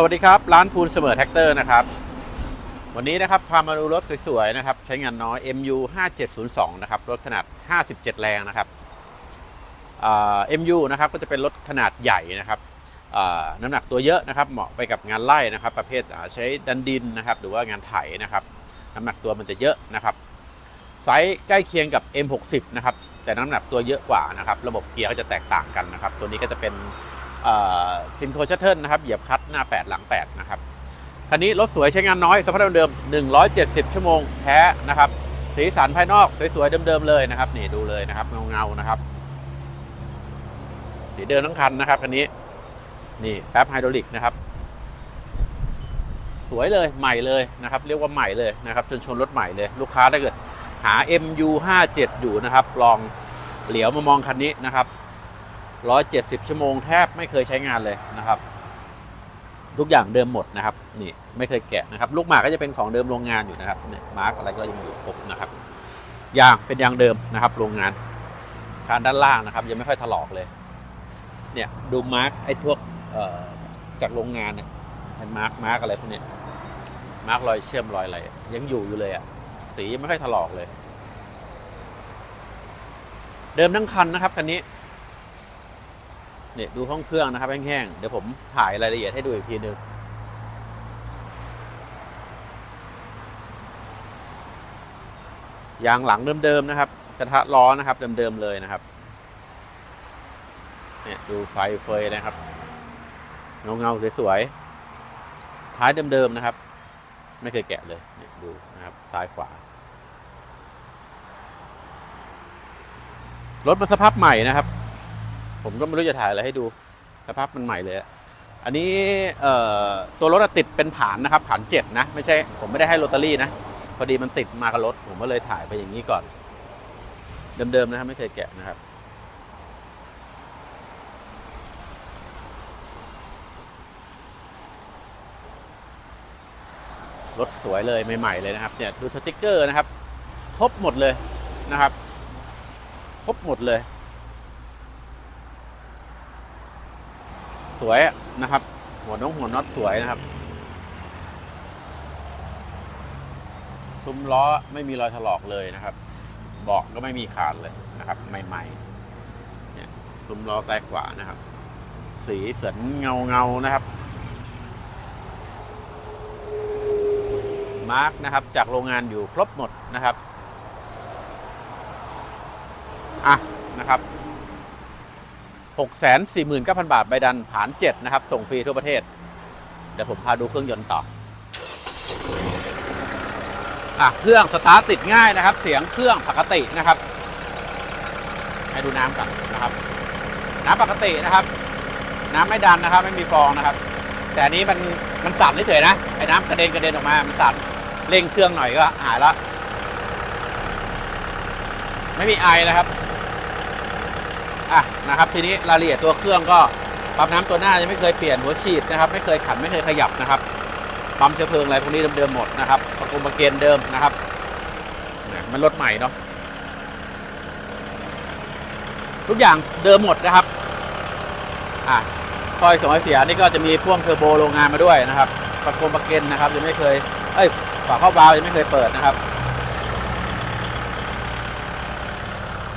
สวัสดีครับ ร้านพูนเสมอแท็กเตอร์นะครับ วันนี้นะครับ พามาดูรถสวยๆนะครับ ใช้งานน้อย MU 5702 นะครับ รถขนาด 57 แรงนะครับอ่า MU นะครับก็จะเป็นรถขนาดใหญ่นะครับน้ำหนักตัวเยอะนะครับ เหมาะไปกับงานไล่นะครับ ประเภทใช้ดันดินนะครับ หรือว่างานไถนะครับ น้ำหนักตัวมันจะเยอะนะครับไซส์ใกล้เคียงกับ M60 นะครับแต่น้ำหนักตัวเยอะกว่านะครับ ระบบเกียร์ก็จะแตกต่างกันนะครับ ตัวนี้ก็จะเป็น ซินโคชัตเทิลนะครับ เหยียบคัตหน้า 8 หลัง 8 นะครับ คันนี้รถสวยใช้งานน้อย สภาพเดิมๆ170 ชั่วโมงแท้นะครับ สีสันภายนอกสวยๆเดิมๆเลยนะครับ นี่ดูเลยนะครับ เงาๆนะครับ สีเดิมทั้งคันนะครับคันนี้ นี่แป๊บไฮดรอลิกนะครับ สวยเลยใหม่เลยนะครับ เรียกว่าใหม่เลยนะครับ จนชนรถใหม่เลยลูกค้าถ้าเกิดหา MU 57 อยู่นะครับ ลองเหลียวมามองคันนี้นะครับ 170 ชั่วโมงแทบไม่เคยใช้งานเลยนะครับ ทุกอย่างเดิมหมดนะครับ นี่ไม่เคยแกะนะครับ ลูกหมากก็จะเป็นของเดิมโรงงานอยู่นะครับเนี่ยมาร์กอะไรก็ยังอยู่ครบนะครับยางเป็นยางเดิมนะครับ โรงงานคานด้านล่างนะครับ ยังไม่ค่อยถลอกเลย เนี่ยดูมาร์กไอ้พวกจากโรงงานเนี่ยมาร์กมาร์กอะไรพวกเนี้ยมาร์กรอยเชื่อมรอยอะไรยังอยู่อยู่เลยอะสียังไม่ค่อยถลอกเลย เดิมทั้งคันนะครับคันนี้ เนี่ยดูห้องเครื่องนะครับแห้งๆ เดี๋ยวผมถ่ายรายละเอียดให้ดูอีกทีนึงยางหลังเดิมๆนะครับ กระทะล้อนะครับเดิมๆเลยนะครับ เนี่ยดูไฟเฟยนะครับ เงาเงาๆสวยๆ ท้ายเดิมๆนะครับ ไม่เคยแกะเลยเนี่ยดูนะครับซ้ายขวารถมันสภาพใหม่นะครับ ผมก็ไม่รู้จะถ่ายอะไรให้ดูสภาพมันใหม่เลยอะอันนี้ตัวรถติดเป็นผานนะครับผานเจ็ดนะ ไม่ใช่ผมไม่ได้ให้ลอตเตอรี่นะ พอดีมันติดมากับรถ ผมก็เลยถ่ายไปอย่างนี้ก่อน เดิมๆนะครับ ไม่เคยแกะนะครับรถสวยเลยใหม่ๆเลยนะครับเนี่ยดูสติกเกอร์นะครับ ครบหมดเลยนะครับ ครบหมดเลย สวยนะครับ หัวน้องหัวน็อตสวยนะครับ ซุ้มล้อไม่มีรอยถลอกเลยนะครับ เบาะก็ไม่มีขาดเลยนะครับ ใหม่ๆเนี่ยซุ้มล้อใต้ขวานะครับ สีเสันเงาเงานะครับ มาร์กนะครับ จากโรงงานอยู่ครบหมดนะครับ อะนะครับ หกแสนสี่หมื่นเก้าพันบาทใบดันผานเจ็ดนะครับ ส่งฟรีทั่วประเทศ เดี๋ยวผมพาดูเครื่องยนต์ต่ออะเครื่องสตาร์ทติดง่ายนะครับ เสียงเครื่องปกตินะครับ ให้ดูน้ำก่อนนะครับ น้ำปกตินะครับ น้ำไม่ดันนะครับ ไม่มีฟองนะครับ แต่อันนี้มันมันสั่นเฉยๆนะไอ้น้ำกระเด็นกระเด็นออกมา มันสั่นเร่งเครื่องหน่อยก็หายแล้วไม่มีไอนะครับ อะนะครับทีนี้รายละเอียดตัวเครื่องก็ปั๊มน้ำตัวหน้ายังไม่เคยเปลี่ยนหัวฉีดนะครับไม่เคยขันไม่เคยขยับนะครับปั๊มเชื้อเพลิงอะไรพวกนี้เดิมๆหมดนะครับประกมประเกนเดิมนะครับมันรถใหม่เนาะทุกอย่างเดิมหมดนะครับอะคอยส่งไอเสียนี่ก็จะมีพ่วงเทอร์โบโรงงานมาด้วยนะครับประกมประเกนนะครับยังไม่เคยเอ้ยฝาเข้าบาวยังไม่เคยเปิดนะครับ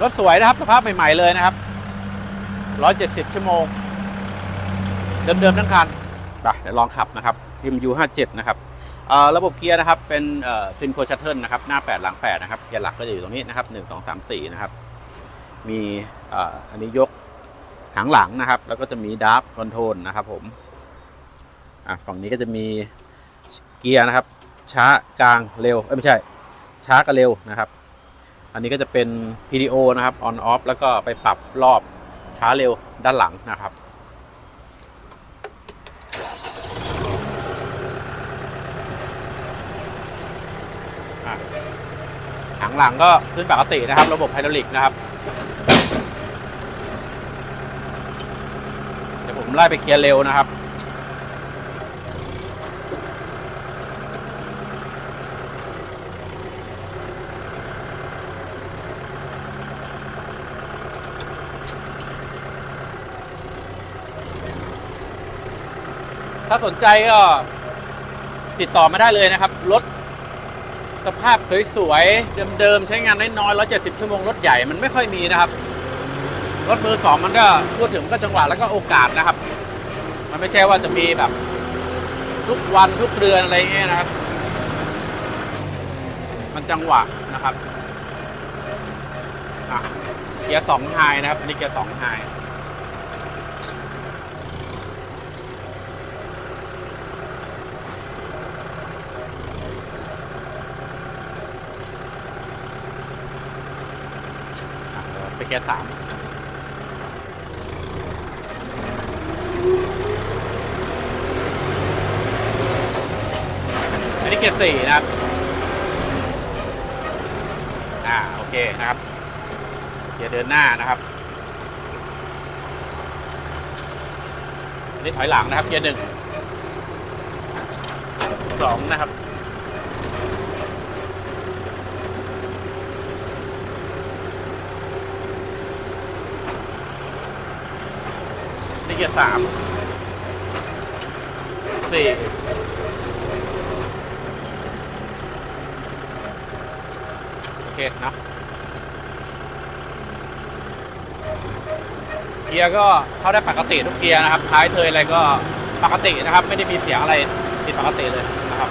รถสวยนะครับสภาพใหม่ๆเลยนะครับ 170 ชั่วโมง เดิมๆทั้งคันไปเดี๋ยวลองขับนะครับ MU 57 นะครับระบบเกียร์นะครับเป็นซินโคชัตเทิลนะครับหน้า 8 หลัง 8 นะครับเกียร์หลักก็จะอยู่ตรงนี้นะครับ 1 2 3 4 นะครับ มีอันนี้ยกหางหลังนะครับ แล้วก็จะมีดาร์ฟคอนโทรลนะครับผมฝั่งนี้ก็จะมีเกียร์นะครับ ช้ากลางเร็วไม่ใช่ ช้ากับเร็วนะครับ อันนี้ก็จะเป็น PDO นะครับ on off แล้วก็ไปปรับรอบ ช้าเร็วด้านหลังนะครับ หางหลังก็ขึ้นปกตินะครับ ระบบไฮดรอลิกนะครับ เดี๋ยวผมไล่ไปเคลียร์เร็วนะครับ ถ้าสนใจก็ติดต่อมาได้เลยนะครับ รถสภาพสวยๆ เดิมๆ ใช้งานน้อยๆ170ชั่วโมง รถใหญ่มันไม่ค่อยมีนะครับ รถมือสองมันก็พูดถึงก็จังหวะแล้วก็โอกาสนะครับ มันไม่ใช่ว่าจะมีแบบ ทุกวันทุกเดือนอะไรเงี้ยนะครับ มันจังหวะนะครับเกียร์สองไฮนะครับนี่เกียร์สองไฮ อะเดี๋ยวไปเกียร์สามอันนี้เกียร์สี่นะครับ อ่า โอเคนะครับ เกียร์เดินหน้านะครับอันนี้ถอยหลังนะครับ เกียร์หนึ่งสองนะครับ นี่เกียร์สามสี่โอเคเนะเกียร์ก็เข้าได้ปกติทุกเกียร์นะครับท้ายเทยอะไรก็ปกตินะครับ ไม่ได้มีเสียงอะไรผิดปกติเลยนะครับ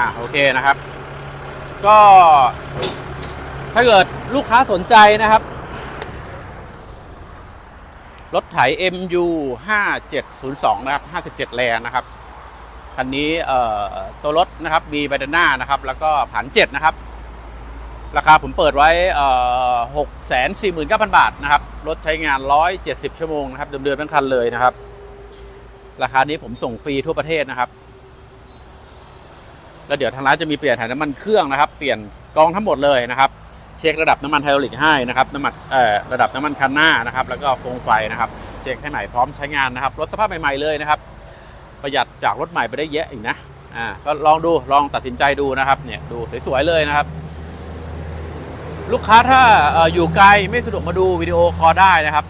อ่าโอเคนะครับ ก็ ถ้าเกิดลูกค้าสนใจนะครับ รถไถ MU 5702 นะครับ 57 แรงนะครับ คันนี้เอ่อตัวรถนะครับมีใบด้านหน้านะครับ แล้วก็ผันเจ็ดนะครับ ราคาผมเปิดไว้เอ่อ649,000 บาทนะครับ รถใช้งาน 170 ชั่วโมงนะครับเดิมๆทั้งคันเลยนะครับ ราคานี้ผมส่งฟรีทั่วประเทศนะครับ แล้วเดี๋ยวทางร้านจะมีเปลี่ยนถ่ายน้ำมันเครื่องนะครับ เปลี่ยนกองทั้งหมดเลยนะครับเช็คระดับน้ำมันไฮดรอลิกให้นะครับน้ำมันเอ่อระดับน้ำมันคันหน้านะครับ แล้วก็โคมไฟนะครับ เช็คให้ใหม่พร้อมใช้งานนะครับรถสภาพใหม่ๆเลยนะครับ ประหยัดจากรถใหม่ไปได้เยอะอีกนะอ่าก็ลองดูลองตัดสินใจดูนะครับเนี่ยดูสวยๆเลยนะครับ ลูกค้าถ้าออยู่ไกลไม่สะดวกมาดูวิดีโอคอลได้นะครับ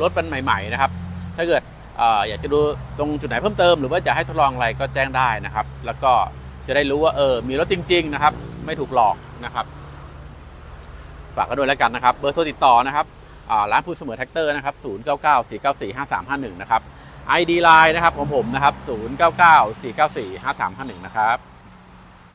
รถเป็นใหม่ ๆนะครับ ถ้าเกิดออยากจะดูตรงจุดไหนเพิ่มเติม หรือว่าจะให้ทดลองอะไรก็แจ้งได้นะครับ แล้วก็ จะได้รู้ว่าเออมีรถจริง ๆ นะครับ ไม่ถูกหลอกนะครับ ฝากกันด้วยแล้วกันนะครับ เบอร์โทรติดต่อนะครับร้านพูดเสมอแท็กเตอร์นะครับ 0 9 9 4 9 4 5 3 5 1 นะครับ ID Line นะครับของผมนะครับ 0 9 9 4 9 4 5 3 5 1 นะครับ